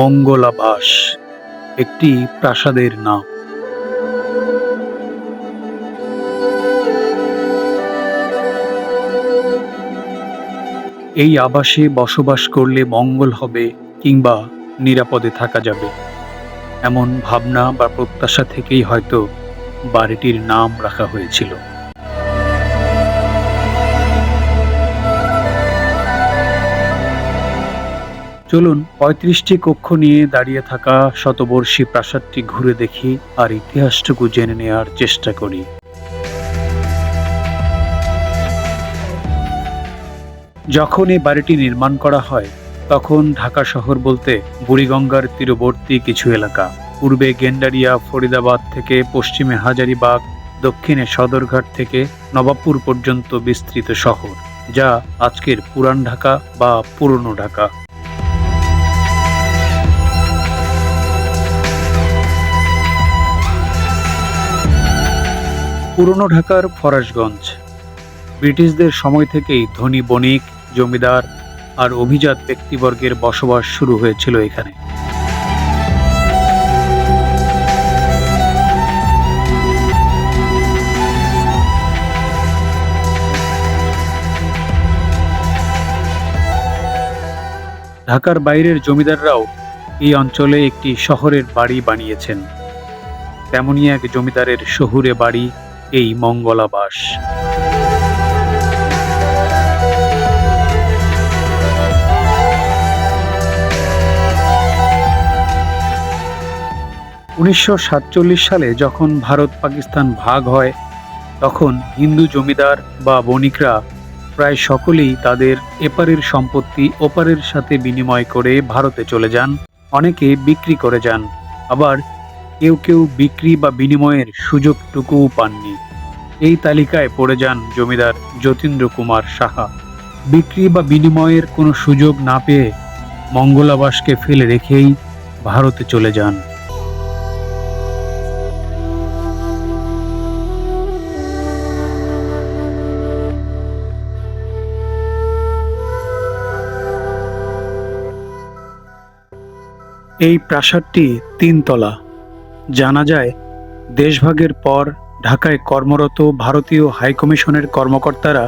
মঙ্গলাবাস একটি প্রাসাদের নাম। এই আবাসে বসবাস করলে মঙ্গল হবে কিংবা নিরাপদে থাকা যাবে। এমন ভাবনা বা প্রত্যাশা থেকেই হয়তো বাড়িটির নাম রাখা হয়েছিল। চলুন পঁয়ত্রিশটি কক্ষ নিয়ে দাঁড়িয়ে থাকা শতবর্ষী প্রাসাদটি ঘুরে দেখি আর ইতিহাসটুকু জেনে নেওয়ার চেষ্টা করি। যখন এই বাড়িটি নির্মাণ করা হয়, তখন ঢাকা শহর বলতে বুড়িগঙ্গার তীরবর্তী কিছু এলাকা। পূর্বে গেন্ডারিয়া, ফরিদাবাদ থেকে পশ্চিমে হাজারিবাগ, দক্ষিণে সদরঘাট থেকে নবাবপুর পর্যন্ত বিস্তৃত শহর, যা আজকের পুরান ঢাকা বা পুরনো ঢাকা। পুরনো ঢাকার ফরাসগঞ্জ। ব্রিটিশদের সময় থেকেই ধনী বণিক, জমিদার আর অভিজাত ব্যক্তিবর্গের বসবাস শুরু হয়েছিল এখানে। ঢাকার বাইরের জমিদাররাও এই অঞ্চলে একটি শহরের বাড়ি বানিয়েছেন। তেমনই এক জমিদারের শহুরে বাড়ি এই মঙ্গলাবাস। উনিশশো সাতচল্লিশ সালে যখন ভারত পাকিস্তান ভাগ হয়, তখন হিন্দু জমিদার বা বণিকরা প্রায় সকলেই তাদের এপারের সম্পত্তি ওপারের সাথে বিনিময় করে ভারতে চলে যান, অনেকে বিক্রি করে যান। আবার কেউ কেউ বিক্রি বা বিনিময়ের সুযোগটুকুও পাননি। এই তালিকায় পড়ে যান জমিদার যতীন্দ্র কুমার সাহা। বিক্রি বা বিনিময়ের কোনো সুযোগ না পেয়ে মঙ্গলাবাসকে ফেলে রেখেই ভারতে চলে যান। এই প্রাসাদটি তিনতলা। জানা যায়, দেশভাগের পর ঢাকায় কর্মরত ভারতীয় হাইকমিশনের কর্মকর্তারা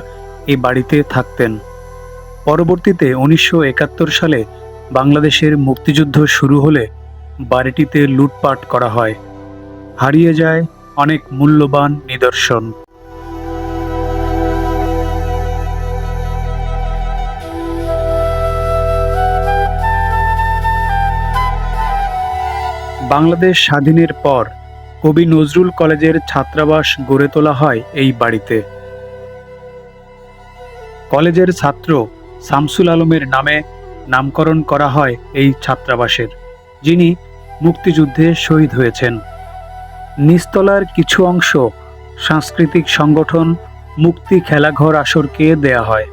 এই বাড়িতে থাকতেন। পরবর্তীতে উনিশশো একাত্তর সালে বাংলাদেশের মুক্তিযুদ্ধ শুরু হলে বাড়িটিতে লুটপাট করা হয়। হারিয়ে যায় অনেক মূল্যবান নিদর্শন। বাংলাদেশ স্বাধীনের পর কবি নজরুল কলেজের ছাত্রাবাস গড়ে তোলা হয় এই বাড়িতে। কলেজের ছাত্র শামসুল আলমের নামে নামকরণ করা হয় এই ছাত্রাবাসের, যিনি মুক্তিযুদ্ধে শহীদ হয়েছেন। নিচতলার কিছু অংশ সাংস্কৃতিক সংগঠন মুক্তি খেলাঘর আসরকে দেয়া হয়।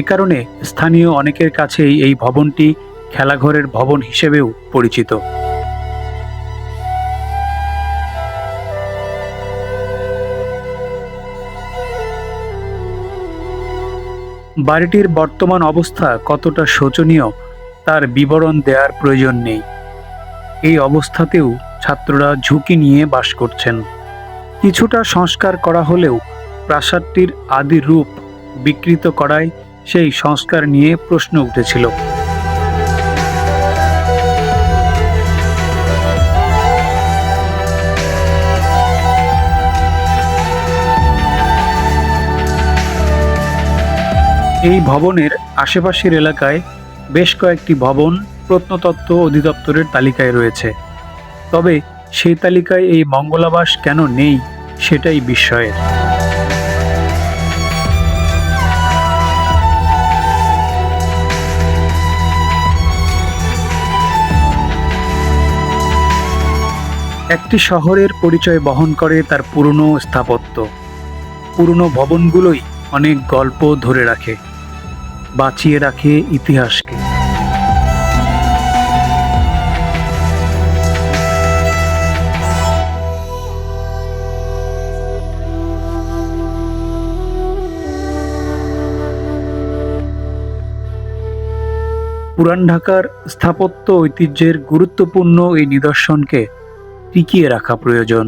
এ কারণে স্থানীয় অনেকের কাছেই এই ভবনটি খেলাঘরের ভবন হিসেবেও পরিচিত। বাড়িটির বর্তমান অবস্থা কতটা শোচনীয়, তার বিবরণ দেওয়ার প্রয়োজন নেই। এই অবস্থাতেও ছাত্ররা ঝুঁকি নিয়ে বাস করছেন। কিছুটা সংস্কার করা হলেও প্রাসাদটির আদি রূপ বিকৃত করায় সেই সংস্কার নিয়ে প্রশ্ন উঠেছিল। এই ভবনের আশেপাশের এলাকায় বেশ কয়েকটি ভবন প্রত্নতত্ত্ব অধিদপ্তরের তালিকায় রয়েছে। তবে সেই তালিকায় এই মঙ্গলাবাস কেন নেই সেটাই বিস্ময়ের। একটি শহরের পরিচয় বহন করে তার পুরনো স্থাপত্য। পুরনো ভবনগুলোই অনেক গল্প ধরে রাখে। বাঁচিয়ে রাখে ইতিহাসকে। পুরান ঢাকার স্থাপত্য ঐতিহ্যের গুরুত্বপূর্ণ এই নিদর্শনকে টিকিয়ে রাখা প্রয়োজন।